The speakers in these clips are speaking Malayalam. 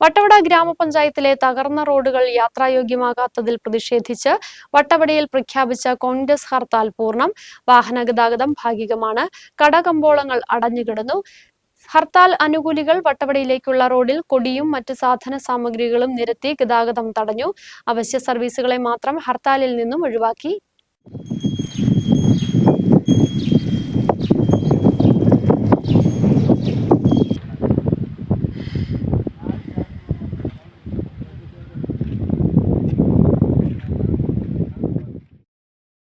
വട്ടവട ഗ്രാമപഞ്ചായത്തിലെ തകർന്ന റോഡുകൾ യാത്രായോഗ്യമാകാത്തതിൽ പ്രതിഷേധിച്ച് വട്ടവടയിൽ പ്രഖ്യാപിച്ച കോൺഗ്രസ് ഹർത്താൽ പൂർണം. വാഹന ഗതാഗതം ഭാഗികമാണ്. കടകമ്പോളങ്ങൾ അടഞ്ഞുകിടന്നു. ഹർത്താൽ അനുകൂലികൾ വട്ടവടയിലേക്കുള്ള റോഡിൽ കൊടിയും മറ്റ് സാധന സാമഗ്രികളും നിരത്തി ഗതാഗതം തടഞ്ഞു. അവശ്യ സർവീസുകളെ മാത്രം ഹർത്താലിൽ നിന്നും ഒഴിവാക്കി.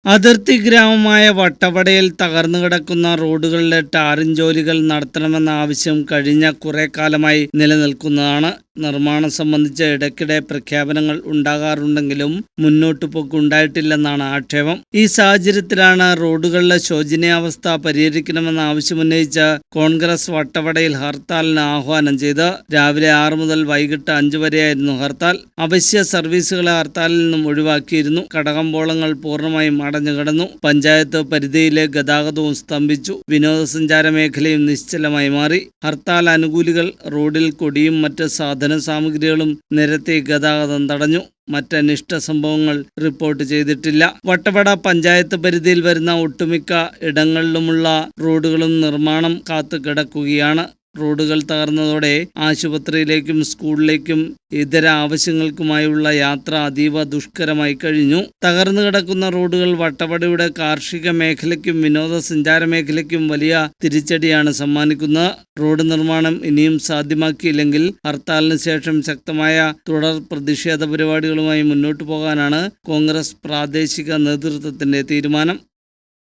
അതിർത്തി ഗ്രാമമായ വട്ടവടയിൽ തകർന്നു കിടക്കുന്ന റോഡുകളിലെ ടാറിംഗ് ജോലികൾ നടത്തണമെന്ന ആവശ്യം കഴിഞ്ഞ കുറേ കാലമായി നിലനിൽക്കുന്നതാണ് നിർമ്മാണം സംബന്ധിച്ച് ഇടയ്ക്കിടെ പ്രഖ്യാപനങ്ങൾ ഉണ്ടാകാറുണ്ടെങ്കിലും മുന്നോട്ട് പോക്ക് ഉണ്ടായിട്ടില്ലെന്നാണ് ആക്ഷേപം. ഈ സാഹചര്യത്തിലാണ് റോഡുകളിലെ ശോചനീയാവസ്ഥ പരിഹരിക്കണമെന്ന ആവശ്യമുന്നയിച്ച് കോൺഗ്രസ് വട്ടവടയിൽ ഹർത്താലിന് ആഹ്വാനം ചെയ്ത് രാവിലെ ആറു മുതൽ വൈകിട്ട് അഞ്ചു വരെയായിരുന്നു ഹർത്താൽ. അവശ്യ സർവീസുകളെ ഹർത്താലിൽ നിന്നും ഒഴിവാക്കിയിരുന്നു. കടകമ്പോളങ്ങൾ പൂർണമായും അടഞ്ഞു കിടന്നു. പഞ്ചായത്ത് പരിധിയിലെ ഗതാഗതവും സ്തംഭിച്ചു. വിനോദസഞ്ചാര മേഖലയും നിശ്ചലമായി മാറി. ഹർത്താൽ അനുകൂലികൾ റോഡിൽ കൊടിയും മറ്റ് സാധന സാമഗ്രികളും നിരത്തി ഗതാഗതം തടഞ്ഞു. മറ്റനിഷ്ട സംഭവങ്ങൾ റിപ്പോർട്ട് ചെയ്തിട്ടില്ല. വട്ടവട പഞ്ചായത്ത് പരിധിയിൽ വരുന്ന ഒട്ടുമിക്ക ഇടങ്ങളിലുമുള്ള റോഡുകളും നിർമ്മാണം കാത്തു കിടക്കുകയാണ് റോഡുകൾ തകർന്നതോടെ ആശുപത്രിയിലേക്കും സ്കൂളിലേക്കും ഇതര ആവശ്യങ്ങൾക്കുമായുള്ള യാത്ര അതീവ ദുഷ്കരമായി കഴിഞ്ഞു. തകർന്നു കിടക്കുന്ന റോഡുകൾ വട്ടവടയുടെ കാർഷിക മേഖലയ്ക്കും വിനോദസഞ്ചാര മേഖലയ്ക്കും വലിയ തിരിച്ചടിയാണ് സമ്മാനിക്കുന്നത്. റോഡ് നിർമ്മാണം ഇനിയും സാധ്യമാക്കിയില്ലെങ്കിൽ ഹർത്താലിന് ശേഷം ശക്തമായ തുടർ പ്രതിഷേധ പരിപാടികളുമായി മുന്നോട്ടു പോകാനാണ് കോൺഗ്രസ് പ്രാദേശിക നേതൃത്വത്തിന്റെ തീരുമാനം.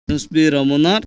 News bureau Munnar.